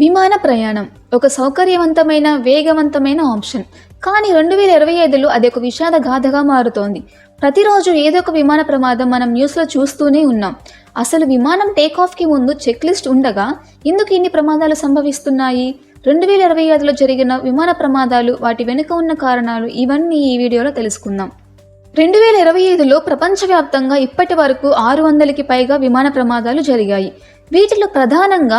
విమాన ప్రయాణం. ఒక సౌకర్యవంతమైన వేగవంతమైన ఆప్షన్. కానీ రెండు వేల ఇరవై ఐదులో అది ఒక విషాద గాథగా మారుతోంది. ప్రతిరోజు ఏదో ఒక విమాన ప్రమాదం మనం న్యూస్లో చూస్తూనే ఉన్నాం. అసలు విమానం టేకాఫ్కి ముందు చెక్ లిస్ట్ ఉండగా ఎందుకు ఇన్ని ప్రమాదాలు సంభవిస్తున్నాయి? రెండు వేల ఇరవై ఐదులో జరిగిన విమాన ప్రమాదాలు వాటి వెనుక ఉన్న కారణాలు ఇవన్నీ ఈ వీడియోలో తెలుసుకుందాం. రెండు వేల ఇరవై ఐదులో ప్రపంచవ్యాప్తంగా ఇప్పటి వరకు ఆరు వందలకి పైగా విమాన ప్రమాదాలు జరిగాయి. వీటిలో ప్రధానంగా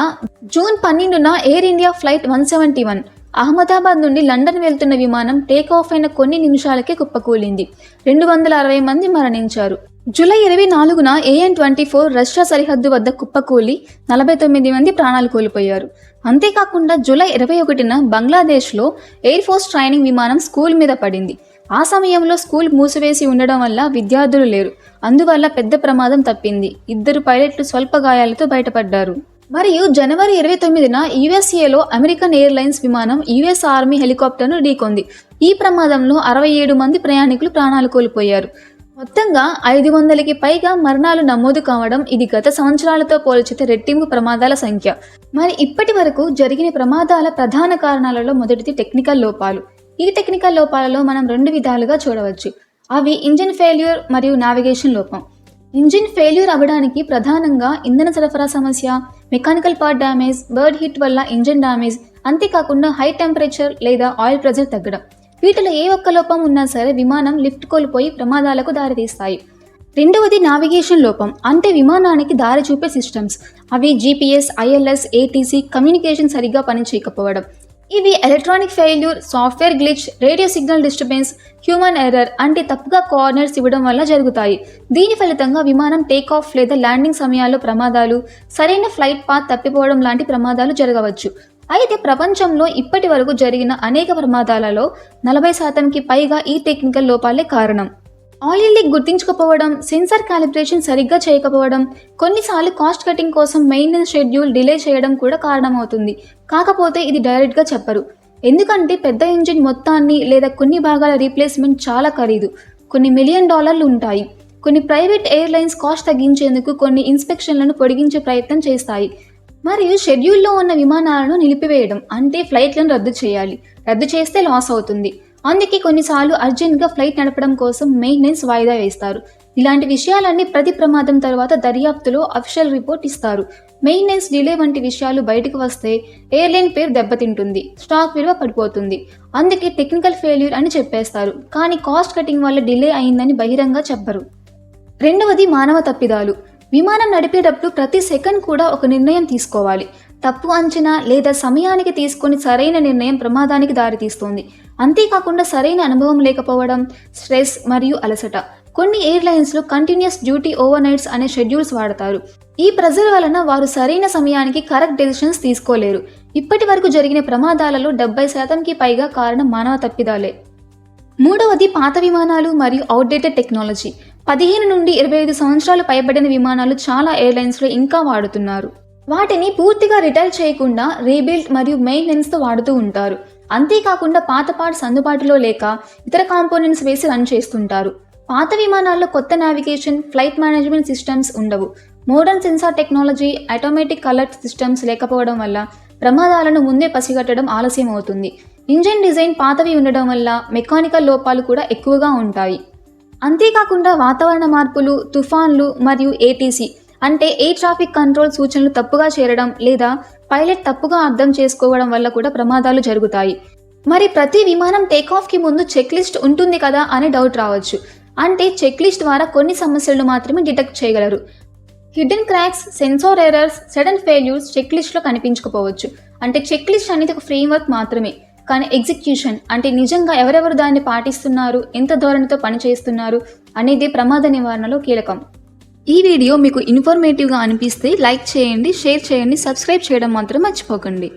జూన్ పన్నెండున Air India flight one seventy one Ahmedabad నుండి లండన్ వెళ్తున్న విమానం టేక్ ఆఫ్ అయిన కొన్ని నిమిషాలకే కుప్పకూలింది. రెండు వందల అరవై మంది మరణించారు. జూలై ఇరవై నాలుగున ఏఎన్ ట్వంటీ ఫోర్ రష్యా సరిహద్దు వద్ద కుప్పకూలి నలభై తొమ్మిది మంది ప్రాణాలు కోల్పోయారు. అంతేకాకుండా జూలై ఇరవై ఒకటిన బంగ్లాదేశ్లో ఎయిర్ ఫోర్స్ ట్రైనింగ్ విమానం స్కూల్ మీద పడింది. ఆ సమయంలో స్కూల్ మూసివేసి ఉండడం వల్ల విద్యార్థులు లేరు. అందువల్ల పెద్ద ప్రమాదం తప్పింది. ఇద్దరు పైలట్లు స్వల్ప గాయాలతో బయటపడ్డారు. మరియు జనవరి ఇరవై తొమ్మిదిన యుఎస్ఏలో అమెరికన్ ఎయిర్లైన్స్ విమానం యుఎస్ ఆర్మీ హెలికాప్టర్ను ఢీకొంది. ఈ ప్రమాదంలో అరవై ఏడు మంది ప్రయాణికులు ప్రాణాలు కోల్పోయారు. మొత్తంగా ఐదు వందలకి పైగా మరణాలు నమోదు కావడం ఇది గత సంవత్సరాలతో పోల్చితే రెట్టింపు ప్రమాదాల సంఖ్య. మరి ఇప్పటి వరకు జరిగిన ప్రమాదాల ప్రధాన కారణాలలో మొదటిది టెక్నికల్ లోపాలు. ఈ టెక్నికల్ లోపాలలో మనం రెండు విధాలుగా చూడవచ్చు. అవి ఇంజిన్ ఫెయిల్యూర్ మరియు నావిగేషన్ లోపం. ఇంజిన్ ఫెయిల్యూర్ అవ్వడానికి ప్రధానంగా ఇంధన సరఫరా సమస్య mechanical part damage bird hit వల్ల ఇంజిన్ డ్యామేజ్ అంతేకాకుండా హై టెంపరేచర్ లేదా ఆయిల్ ప్రెజర్ తగ్గడం. వీటిలో ఏ ఒక్క లోపం ఉన్నా సరే విమానం లిఫ్ట్ కోల్పోయి ప్రమాదాలకు దారితీస్తాయి. రెండవది నావిగేషన్ లోపం అంటే విమానానికి దారి చూపే సిస్టమ్స్. అవి జీపీఎస్ ఐఎల్ఎస్ ఏటీసీ కమ్యూనికేషన్ సరిగ్గా పనిచేయకపోవడం. ఇవి electronic failure software glitch radio signal disturbance human error అంటే తప్పుగా కార్నర్స్ ఇవ్వడం వల్ల జరుగుతాయి. దీని ఫలితంగా విమానం టేక్ ఆఫ్ లేదా ల్యాండింగ్ సమయాల్లో ప్రమాదాలు సరైన ఫ్లైట్ పాత్ తప్పిపోవడం లాంటి ప్రమాదాలు జరగవచ్చు. అయితే ప్రపంచంలో ఇప్పటి వరకు జరిగిన అనేక ప్రమాదాలలో నలభై శాతంకి పైగా ఈ టెక్నికల్ లోపాలే కారణం. ఆయిల్ లీక్ గుర్తించకపోవడం సెన్సార్ కాలిబ్రేషన్ సరిగ్గా చేయకపోవడం కొన్నిసార్లు కాస్ట్ కటింగ్ కోసం మెయింటెనెన్స్ షెడ్యూల్ డిలే చేయడం కూడా కారణమవుతుంది. కాకపోతే ఇది డైరెక్ట్గా చెప్పరు. ఎందుకంటే పెద్ద ఇంజిన్ మొత్తాన్ని లేదా కొన్ని భాగాల రీప్లేస్మెంట్ చాలా ఖరీదు. కొన్ని మిలియన్ డాలర్లు ఉంటాయి. కొన్ని ప్రైవేట్ ఎయిర్లైన్స్ కాస్ట్ తగ్గించేందుకు కొన్ని ఇన్స్పెక్షన్లను పొడిగించే ప్రయత్నం చేస్తాయి. మరియు షెడ్యూల్లో ఉన్న విమానాలను నిలిపివేయడం అంటే ఫ్లైట్లను రద్దు చేయాలి. రద్దు చేస్తే లాస్ అవుతుంది. అందుకే కొన్నిసార్లు అర్జెంట్గా ఫ్లైట్ నడపడం కోసం మెయింటెనెన్స్ వాయిదా వేస్తారు. ఇలాంటి విషయాలన్నీ ప్రతి ప్రమాదం తర్వాత దర్యాప్తులో అఫీషియల్ రిపోర్ట్ ఇస్తారు. మెయింటెనెన్స్ డిలే వంటి విషయాలు బయటకు వస్తే ఎయిర్లైన్ పేరు దెబ్బతింటుంది. స్టాక్ విలువ పడిపోతుంది. అందుకే టెక్నికల్ ఫెయిల్యూర్ అని చెప్పేస్తారు. కానీ కాస్ట్ కటింగ్ వల్ల డిలే అయిందని బహిరంగ చెప్పరు. రెండవది మానవ తప్పిదాలు. విమానం నడిపేటప్పుడు ప్రతి సెకండ్ కూడా ఒక నిర్ణయం తీసుకోవాలి. తప్పు అంచనా లేదా సమయానికి తీసుకొని సరైన నిర్ణయం ప్రమాదానికి దారితీస్తుంది. అంతేకాకుండా సరైన అనుభవం లేకపోవడం స్ట్రెస్ మరియు అలసట. కొన్ని ఎయిర్లైన్స్లో కంటిన్యూస్ డ్యూటీ ఓవర్ నైట్స్ అనే షెడ్యూల్స్ వాడతారు. ఈ ప్రెజర్ వలన వారు సరైన సమయానికి కరెక్ట్ డెసిషన్స్ తీసుకోలేరు. ఇప్పటి వరకు జరిగిన ప్రమాదాలలో డెబ్బై శాతంకి పైగా కారణం మానవ తప్పిదాలే. మూడవది పాత విమానాలు మరియు అవుట్డేటెడ్ టెక్నాలజీ పదిహేను నుండి ఇరవై ఐదు సంవత్సరాలు పైబడిన విమానాలు చాలా ఎయిర్లైన్స్లో ఇంకా వాడుతున్నారు. వాటిని పూర్తిగా రిటైర్ చేయకుండా రీబిల్డ్ మరియు మెయింటెనెన్స్తో వాడుతూ ఉంటారు. అంతేకాకుండా పాత పార్ట్స్ అందుబాటులో లేక ఇతర కాంపోనెంట్స్ వేసి రన్ చేస్తుంటారు. పాత విమానాల్లో కొత్త నావిగేషన్ ఫ్లైట్ మేనేజ్మెంట్ సిస్టమ్స్ ఉండవు. Modern sensor technology automatic alert systems లేకపోవడం వల్ల ప్రమాదాలను ముందే పసిగట్టడం ఆలస్యం అవుతుంది. ఇంజిన్ డిజైన్ పాతవి ఉండడం వల్ల మెకానికల్ లోపాలు కూడా ఎక్కువగా ఉంటాయి. అంతేకాకుండా వాతావరణ మార్పులు తుఫాన్లు మరియు ఏటీసీ అంటే ఏ ట్రాఫిక్ కంట్రోల్ సూచనలు తప్పుగా చేరడం లేదా పైలట్ తప్పుగా అర్థం చేసుకోవడం వల్ల కూడా ప్రమాదాలు జరుగుతాయి. మరి ప్రతి విమానం టేకాఫ్కి ముందు చెక్ లిస్ట్ ఉంటుంది కదా అని డౌట్ రావచ్చు. అంటే చెక్ లిస్ట్ ద్వారా కొన్ని సమస్యలను మాత్రమే డిటెక్ట్ చేయగలరు. Hidden cracks sensor errors sudden failures check లిస్ట్లో కనిపించకపోవచ్చు. అంటే చెక్ లిస్ట్ అనేది ఒక ఫ్రేమ్వర్క్ మాత్రమే. కానీ ఎగ్జిక్యూషన్ అంటే నిజంగా ఎవరెవరు దాన్ని పాటిస్తున్నారు ఎంత ధోరణితో పనిచేస్తున్నారు అనేది ప్రమాద నివారణలో కీలకం. ఈ వీడియో మీకు ఇన్ఫర్మేటివ్గా అనిపిస్తే లైక్ చేయండి షేర్ చేయండి సబ్స్క్రైబ్ చేయడం మాత్రం మర్చిపోకండి.